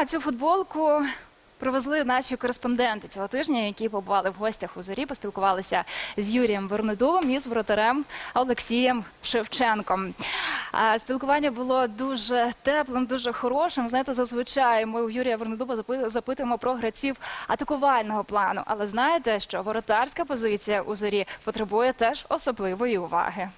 А цю футболку привезли наші кореспонденти цього тижня, які побували в гостях у зорі, поспілкувалися з Юрієм Вернедубом і з воротарем Олексієм Шевченком. Спілкування було дуже теплим, дуже хорошим. Знаєте, зазвичай ми у Юрія Вернедуба запи- запитуємо про гравців атакувального плану. Але знаєте, що воротарська позиція у зорі потребує теж особливої уваги.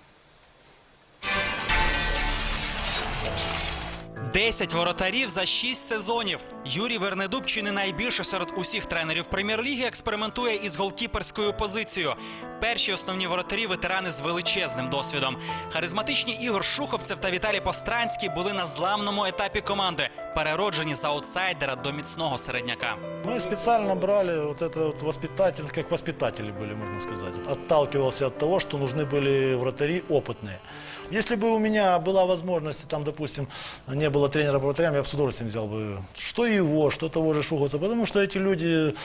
10 воротарів за 6 сезонів. Юрій Вернедуб чи не найбільше серед усіх тренерів прем'єр-ліги експериментує із голкіперською позицією. Перші основні воротарі ветерани з величезним досвідом. Харизматичні Ігор Шуховцев та Віталій Постранський були на зламному етапі команди, перероджені з аутсайдера до міцного середняка. Мы специально брали вот это вот воспитатель, как воспитатели были, можно сказать. Отталкивался от того, что нужны были вратари опытные. Если бы у меня была возможность, там, допустим, не было тренера по вратарям, я бы с удовольствием взял бы что его, что того же Шуговца, потому что эти люди,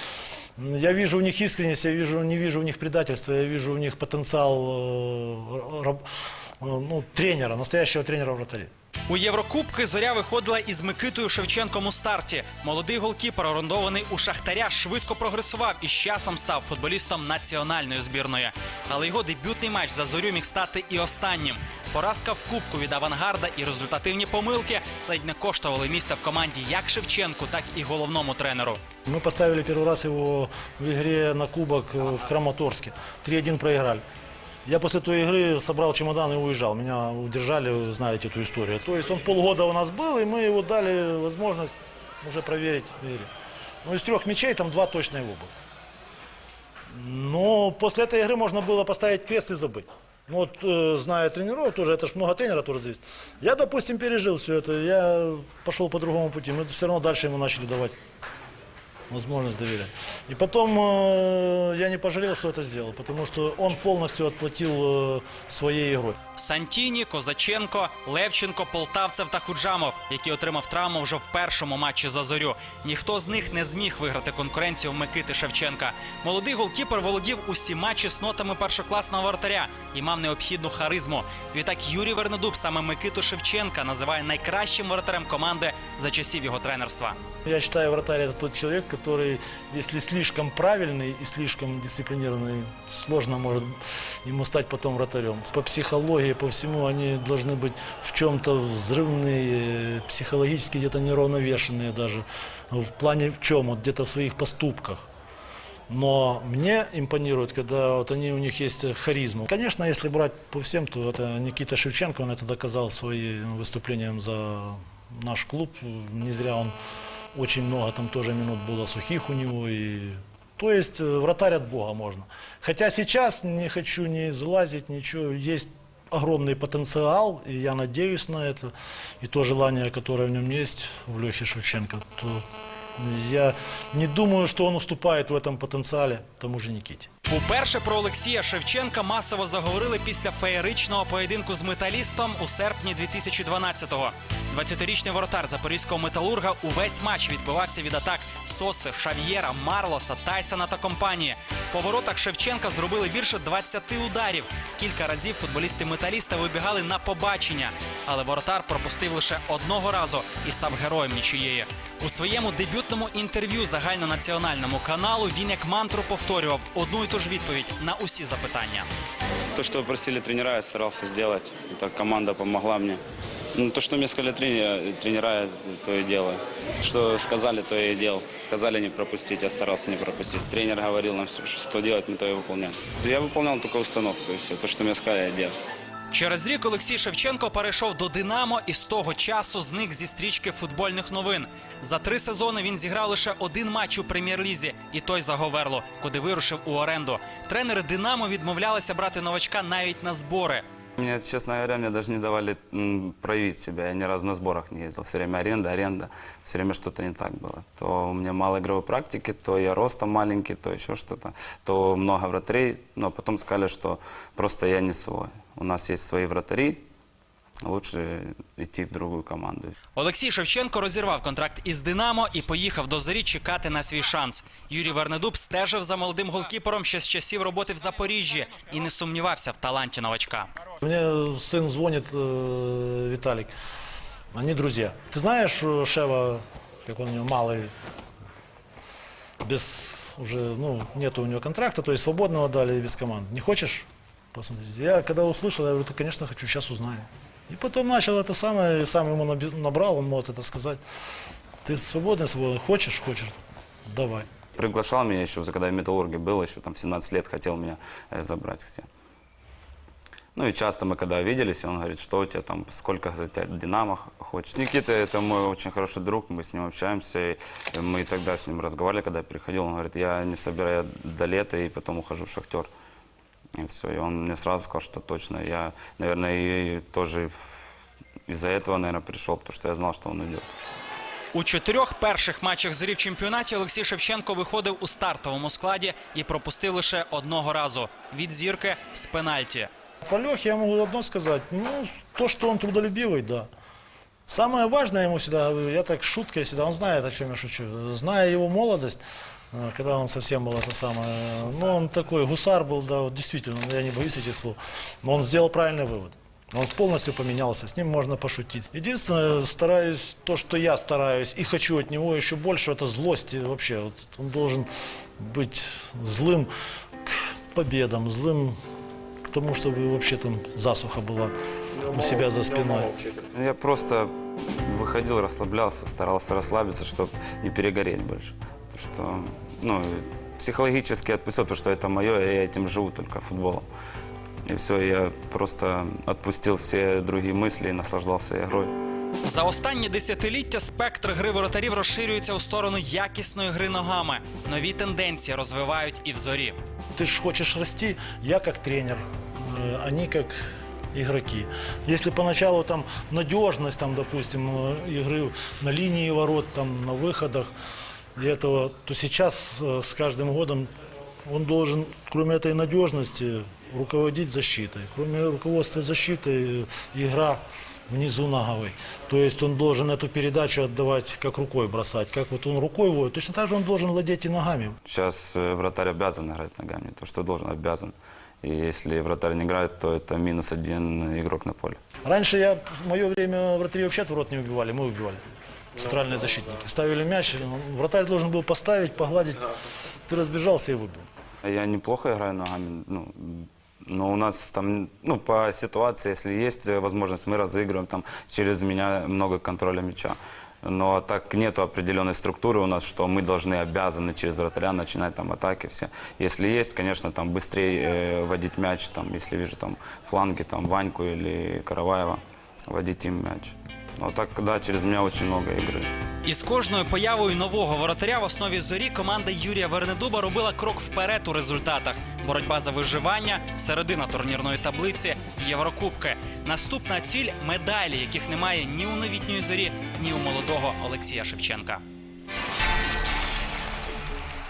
м, я вижу у них искренность, я вижу, не вижу у них предательства, я вижу у них потенциал э, раб- э, ну, тренера, настоящего тренера вратарей. У Єврокубки зоря виходила із Микитою Шевченком у старті. Молодий голкіпер, орендований у Шахтаря, швидко прогресував і з часом став футболістом національної збірної. Але його дебютний матч за зорю міг стати і останнім. Поразка в кубку від авангарда і результативні помилки ледь не коштували місця в команді як Шевченку, так і головному тренеру. Мы поставили первый раз его в игре на кубок э, в Краматорске. 3-1 проиграли. Я после той игры собрал чемодан и уезжал. Меня удержали, вы знаете эту историю. То есть он полгода у нас был, и мы его дали возможность уже проверить в игре. Ну, из трех мячей там два точно его было. Но после этой игры можно было поставить крест и забыть. Ну, вот, э, зная тренеров, тоже, это ж много тренера тоже зависит. Я, допустим, пережил все это, я пошел по другому пути. Мы все равно дальше ему начали давать возможность доверять. И потом э, я не пожалел, что это сделал, потому что он полностью отплатил э, своей игрой. Сантіні, Козаченко, Левченко, Полтавцев та Худжамов, який отримав травму вже в першому матчі за зорю. Ніхто з них не зміг виграти конкуренцію в Микити Шевченка. Молодий голкіпер володів усіма чеснотами першокласного вратаря і мав необхідну харизму. Відтак Юрій Вернедуб саме Микиту Шевченка називає найкращим воротарем команди за часів його тренерства. Я считаю, вратарь это тот человек, который, если слишком правильный и слишком дисциплинированный, сложно может ему стать потом вратарем. По психологии, по всему, они должны быть в чем-то взрывные, психологически где-то неравновешенные даже. В плане в чем? Вот где-то в своих поступках. Но мне импонирует, когда вот они, у них есть харизма. Конечно, если брать по всем, то это Никита Шевченко, он это доказал своим выступлением за наш клуб. Не зря он очень много там тоже минут было сухих у него. И... То есть э, вратарь от Бога можно. Хотя сейчас не хочу не залазить, ничего. Есть огромный потенциал, и я надеюсь на это. И то желание, которое в нем есть, в Лехе Шевченко, то я не думаю, что он уступает в этом потенциале тому же Никите. Уперше про Олексія Шевченка масово заговорили після феєричного поєдинку з металістом у серпні 2012-го. 20-річний воротар запорізького металурга увесь матч відбивався від атак Соси, Шав'єра, Марлоса, Тайсона та компанії. По воротах Шевченка зробили більше 20 ударів. Кілька разів футболісти металіста вибігали на побачення, але воротар пропустив лише одного разу і став героєм нічиєї. У своєму дебютному інтерв'ю загальнонаціональному каналу він як мантру повторював одну і ту ж відповідь на усі запитання. То, что просили тренера, я старался сделать. Это команда помогла мне. Ну, то, что мне сказали тренера, тренера, то и делаю. Что сказали, то я и делал. Сказали не пропустить, я старался не пропустить. Тренер говорил нам, всё, что делать, мы то и выполняли. Я выполнял только установку, и все. То, что мне сказали, я делал. Через рік Олексій Шевченко перейшов до Динамо і з того часу зник зі стрічки футбольних новин. За три сезони він зіграв лише один матч у прем'єр-лізі, і той за Говерло, куди вирушив у оренду. Тренери Динамо відмовлялися брати новачка навіть на збори. Мне, честно говоря, мне даже не давали проявить себя. Я ни разу на сборах не ездил. Все время аренда, аренда. Все время что-то не так было. То у меня мало игровой практики, то я ростом маленький, то еще что-то. То много вратарей. Но потом сказали, что просто я не свой. У нас есть свои вратари Лучше идти в другую команду. Олексій Шевченко розірвав контракт із Динамо і поїхав до зорі чекати на свій шанс. Юрій Вернедуб стежив за молодим голкіпером ще з часів роботи в Запоріжжі і не сумнівався в таланті новачка. Мне сын звонит, э, Виталик. Они друзья. Ты знаешь э, Шева как он у него малый, без уже, ну, нету у него контракта, то есть свободного дали и без команды. Не хочешь посмотреть? Я когда услышал, я говорю, «Да, конечно, хочу, сейчас узнаю. И потом начал это самое, и сам ему набрал, он может это сказать. Ты свободный, свободный, хочешь, хочешь, давай. Приглашал меня еще, когда я в Металлурге был, еще там в 17 лет хотел меня э, забрать к себе. Ну и часто мы когда виделись, он говорит, что у тебя там, сколько за тебя Динамо хочешь. Никита это мой очень хороший друг, мы с ним общаемся, и мы тогда с ним разговаривали, когда я приходил, он говорит, я не собираю до лета и потом ухожу в Шахтер. И все, и он мне сразу сказал, что точно, я, наверное, и тоже в- из-за этого, наверное, пришел, потому что я знал, что он уйдет. У чотирьох перших матчах зорі в чемпіонаті Олексій Шевченко виходив у стартовому складі і пропустив лише одного разу від зірки з пенальті. По Лехе я могу одно сказать. Ну, то, что он трудолюбивый, да. Самое важное ему всегда, говорю, я так шуткой всегда, он знает, о чем я шучу. Зная его молодость, э, когда он совсем был это самое, ну, он такой гусар был, да, вот действительно, я не боюсь этих слов. Но он сделал правильный вывод. Он полностью поменялся, с ним можно пошутить. Единственное, стараюсь, то, что я стараюсь и хочу от него еще больше, это злости вообще. Вот он должен быть злым к победам, злым к тому, чтобы вообще там засуха была у себя за спиной. Ну, Я просто выходил, расслаблялся, старался расслабиться, чтобы не перегореть больше. Потому что, ну, психологически отпустил, потому что это мое, и я этим живу только футболом. И все, я просто отпустил все другие мысли и наслаждался игрой. За останні десятиліття спектр гри воротарів розширюється у сторону якісної гри ногами. Нові тенденції розвивають і в зорі. Ты же хочешь расти, я как тренер, э, они как игроки. Если поначалу там надежность, там, допустим, э, игры на линии ворот, там, на выходах, И этого, то сейчас э, с каждым годом он должен, кроме этой надежности, руководить защитой. Кроме руководства защитой, э, игра внизу ноговой. То есть он должен эту передачу отдавать, как рукой бросать. Как вот он рукой водит, точно так же он должен владеть и ногами. Сейчас э, вратарь обязан играть ногами, то, что должен, обязан. И если вратарь не играет, то это минус один игрок на поле. Раньше я, в мое время вратари вообще в рот не убивали, мы убивали. Центральные защитники. Ставили мяч, вратарь должен был поставить, погладить. Ты разбежался и выбил. Я неплохо играю ногами, ну, но у нас там, ну, по ситуации, если есть возможность, мы разыгрываем там через меня много контроля мяча. Но так нету определенной структуры у нас, что мы должны, обязаны через вратаря начинать там атаки все. Если есть, конечно, там быстрее э, водить мяч, там, если вижу там фланги, там Ваньку или Караваева, водить им мяч. Но так, да, через меня очень много игры. І з кожною появою нового воротаря в основі зорі команда Юрія Вернедуба робила крок вперед у результатах. Боротьба за виживання, середина турнірної таблиці, Єврокубки. Наступна ціль медалі, яких немає ні у новітньої зорі, ні у молодого Олексія Шевченка.